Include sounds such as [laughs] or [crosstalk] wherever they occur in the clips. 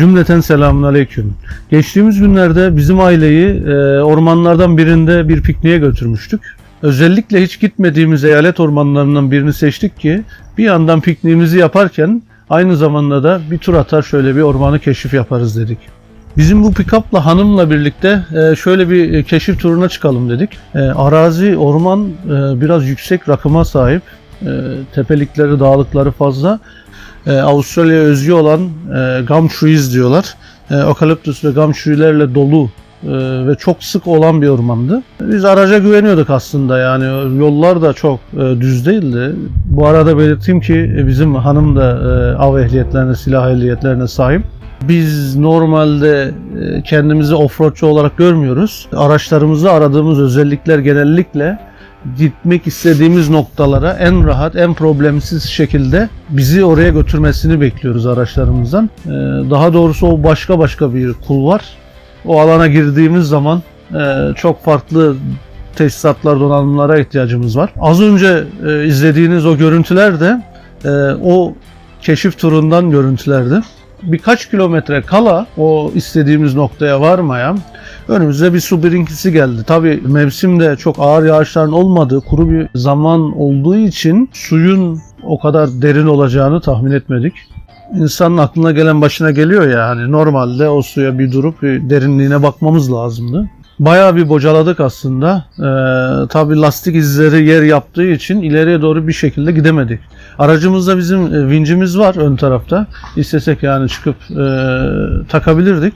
Cümleten selamun aleyküm. Geçtiğimiz günlerde bizim aileyi e, ormanlardan birinde bir pikniğe götürmüştük. Özellikle hiç gitmediğimiz eyalet ormanlarından birini seçtik ki bir yandan pikniğimizi yaparken aynı zamanda da bir tur atar şöyle bir ormanı keşif yaparız dedik. Bizim bu pikapla hanımla birlikte e, şöyle bir keşif turuna çıkalım dedik. E, Arazi, orman e, biraz yüksek rakıma sahip. Tepelikleri, dağlıkları fazla. E, Avustralya'ya özgü olan e, gum trees diyorlar. E, Eucalyptus ve gum tree'lerle dolu e, ve çok sık olan bir ormandı. Biz araca güveniyorduk aslında yani yollar da çok e, düz değildi. Bu arada belirteyim ki e, bizim hanım da e, av ehliyetlerine, silah ehliyetlerine sahip. Biz normalde e, kendimizi offroadçu olarak görmüyoruz. Araçlarımızda aradığımız özellikler genellikle gitmek istediğimiz noktalara en rahat, en problemsiz şekilde bizi oraya götürmesini bekliyoruz araçlarımızdan. Ee, Daha doğrusu o başka başka bir kulvar. O alana girdiğimiz zaman e, çok farklı tesisatlar, donanımlara ihtiyacımız var. Az önce e, izlediğiniz o görüntüler de e, o keşif turundan görüntülerdi. Birkaç kilometre kala o istediğimiz noktaya varmaya önümüze bir su birinkisi geldi. Tabi mevsimde çok ağır yağışların olmadığı kuru bir zaman olduğu için suyun o kadar derin olacağını tahmin etmedik. İnsanın aklına gelen başına geliyor ya hani normalde o suya bir durup bir derinliğine bakmamız lazımdı. Bayağı bir bocaladık aslında. Ee, tabii lastik izleri yer yaptığı için ileriye doğru bir şekilde gidemedik. Aracımızda bizim e, vincimiz var ön tarafta. İstesek yani çıkıp e, takabilirdik.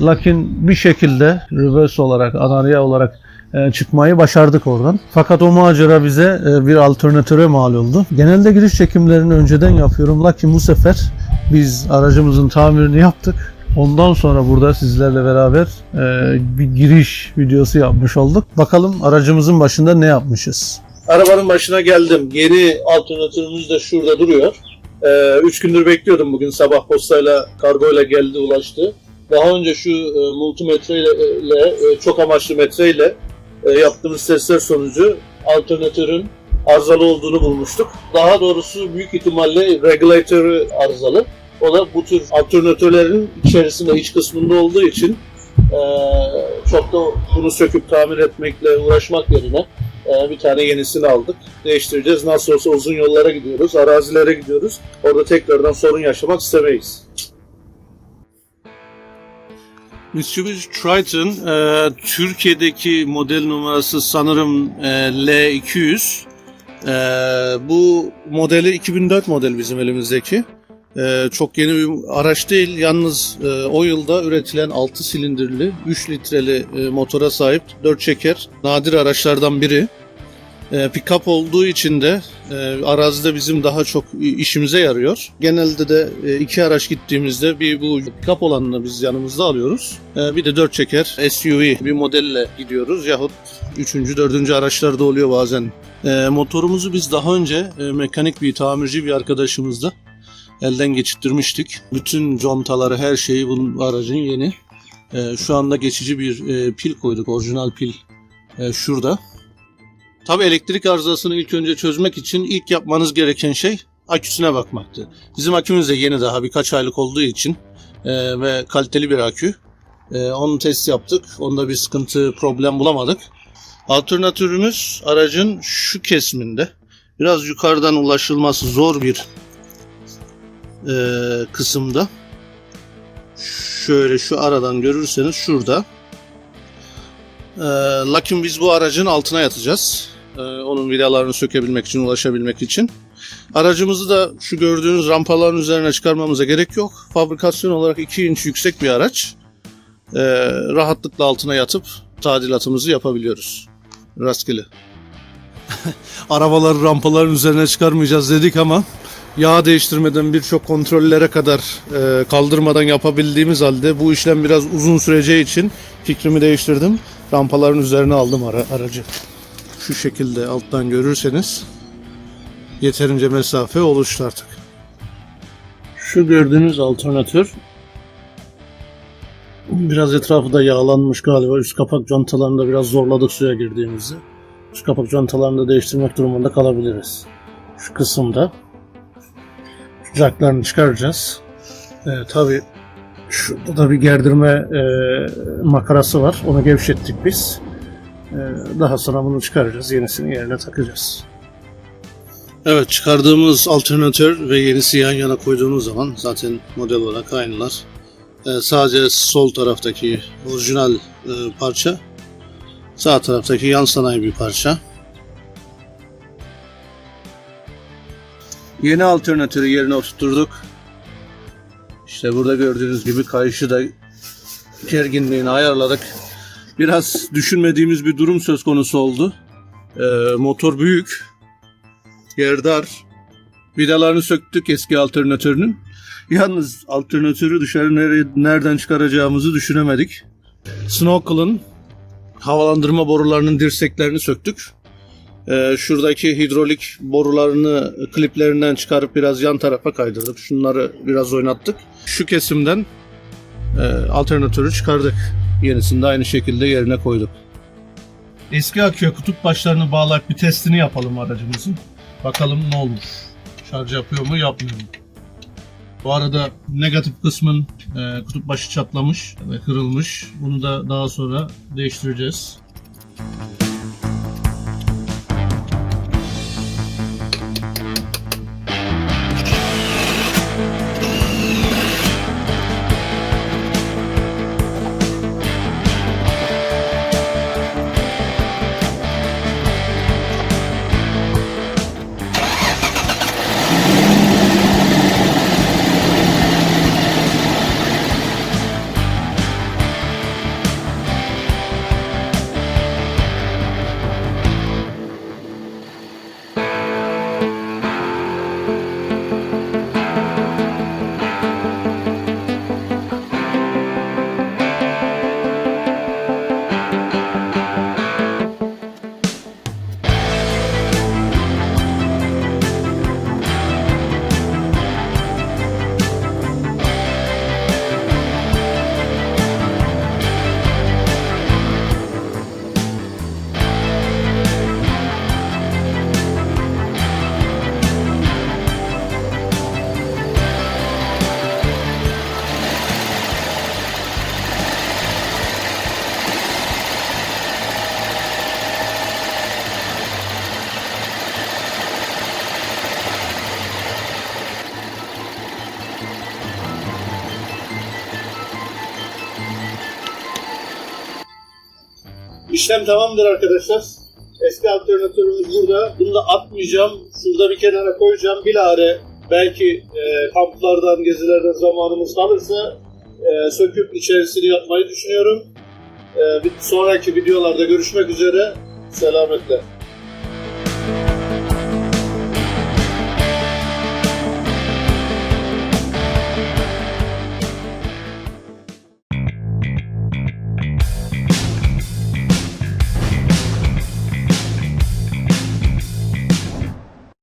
Lakin bir şekilde reverse olarak, anarya olarak e, çıkmayı başardık oradan. Fakat o macera bize e, bir alternatöre mal oldu. Genelde giriş çekimlerini önceden yapıyorum. Lakin bu sefer biz aracımızın tamirini yaptık. Ondan sonra burada sizlerle beraber e, bir giriş videosu yapmış olduk. Bakalım aracımızın başında ne yapmışız. Arabanın başına geldim. Yeni alternatörümüz de şurada duruyor. Ee, üç gündür bekliyordum bugün sabah postayla kargoyla geldi ulaştı. Daha önce şu e, multimetreyle e, çok amaçlı metreyle e, yaptığımız testler sonucu alternatörün arızalı olduğunu bulmuştuk. Daha doğrusu büyük ihtimalle regülatörü arızalı. O da bu tür alternatörlerin içerisinde iç kısmında olduğu için e, çok da bunu söküp tamir etmekle uğraşmak yerine e, bir tane yenisini aldık. Değiştireceğiz. Nasıl olsa uzun yollara gidiyoruz, arazilere gidiyoruz. Orada tekrardan sorun yaşamak istemeyiz. Mitsubishi Triton e, Türkiye'deki model numarası sanırım e, L200. E, bu modeli 2004 model bizim elimizdeki. E, çok yeni bir araç değil. Yalnız e, o yılda üretilen 6 silindirli 3 litreli e, motora sahip 4 çeker nadir araçlardan biri. E, pick-up olduğu için de e, arazide bizim daha çok işimize yarıyor. Genelde de e, iki araç gittiğimizde bir bu pick-up olanını biz yanımızda alıyoruz. E, bir de dört çeker SUV bir modelle gidiyoruz yahut üçüncü, dördüncü araçlarda oluyor bazen. E, motorumuzu biz daha önce e, mekanik bir tamirci bir arkadaşımızla elden geçirtmiştik. Bütün contaları her şeyi bunun aracın yeni. E, şu anda geçici bir e, pil koyduk. Orijinal pil e, şurada. Tabi elektrik arızasını ilk önce çözmek için ilk yapmanız gereken şey aküsüne bakmaktı. Bizim akümüz de yeni daha birkaç aylık olduğu için e, ve kaliteli bir akü. E, onun test yaptık. Onda bir sıkıntı, problem bulamadık. Alternatörümüz aracın şu kesiminde. Biraz yukarıdan ulaşılması zor bir e, kısımda. Şöyle şu aradan görürseniz şurada. E, lakin biz bu aracın altına yatacağız. E, onun vidalarını sökebilmek için, ulaşabilmek için. Aracımızı da şu gördüğünüz rampaların üzerine çıkarmamıza gerek yok. Fabrikasyon olarak 2 inç yüksek bir araç. E, rahatlıkla altına yatıp tadilatımızı yapabiliyoruz. Rastgele. [laughs] Arabaları rampaların üzerine çıkarmayacağız dedik ama yağ değiştirmeden birçok kontrollere kadar e, kaldırmadan yapabildiğimiz halde bu işlem biraz uzun süreceği için fikrimi değiştirdim. Rampaların üzerine aldım ara, aracı. Şu şekilde alttan görürseniz yeterince mesafe oluştu artık. Şu gördüğünüz alternatör biraz etrafı da yağlanmış galiba. Üst kapak contalarında biraz zorladık suya girdiğimizde. Üst kapak contalarını da değiştirmek durumunda kalabiliriz. Şu kısımda jacklarını çıkaracağız. Ee, tabii Şurada da bir gerdirme e, makarası var. Onu gevşettik biz. E, daha sonra bunu çıkaracağız. Yenisini yerine takacağız. Evet çıkardığımız alternatör ve yenisi yan yana koyduğumuz zaman zaten model olarak aynılar. Ee, sadece sol taraftaki orijinal e, parça, sağ taraftaki yan sanayi bir parça. Yeni alternatörü yerine oturtturduk. İşte burada gördüğünüz gibi kayışı da gerginliğini ayarladık. Biraz düşünmediğimiz bir durum söz konusu oldu. Ee, motor büyük, yer dar. Vidalarını söktük eski alternatörünün. Yalnız alternatörü dışarı nereye, nereden çıkaracağımızı düşünemedik. Snorkel'ın havalandırma borularının dirseklerini söktük. Ee, şuradaki hidrolik borularını kliplerinden çıkarıp biraz yan tarafa kaydırdık. Şunları biraz oynattık. Şu kesimden e, alternatörü çıkardık. Yenisini de aynı şekilde yerine koyduk. Eski aküye kutup başlarını bağlayıp bir testini yapalım aracımızın. Bakalım ne olmuş. Şarj yapıyor mu yapmıyor mu? Bu arada negatif kısmın e, kutup başı çatlamış ve kırılmış. Bunu da daha sonra değiştireceğiz. İşlem tamamdır arkadaşlar. Eski alternatörümüz burada. Bunu da atmayacağım. Şurada bir kenara koyacağım. Bilahare belki e, kamplardan, gezilerden zamanımız kalırsa e, söküp içerisini yapmayı düşünüyorum. E, bir sonraki videolarda görüşmek üzere. Selametle.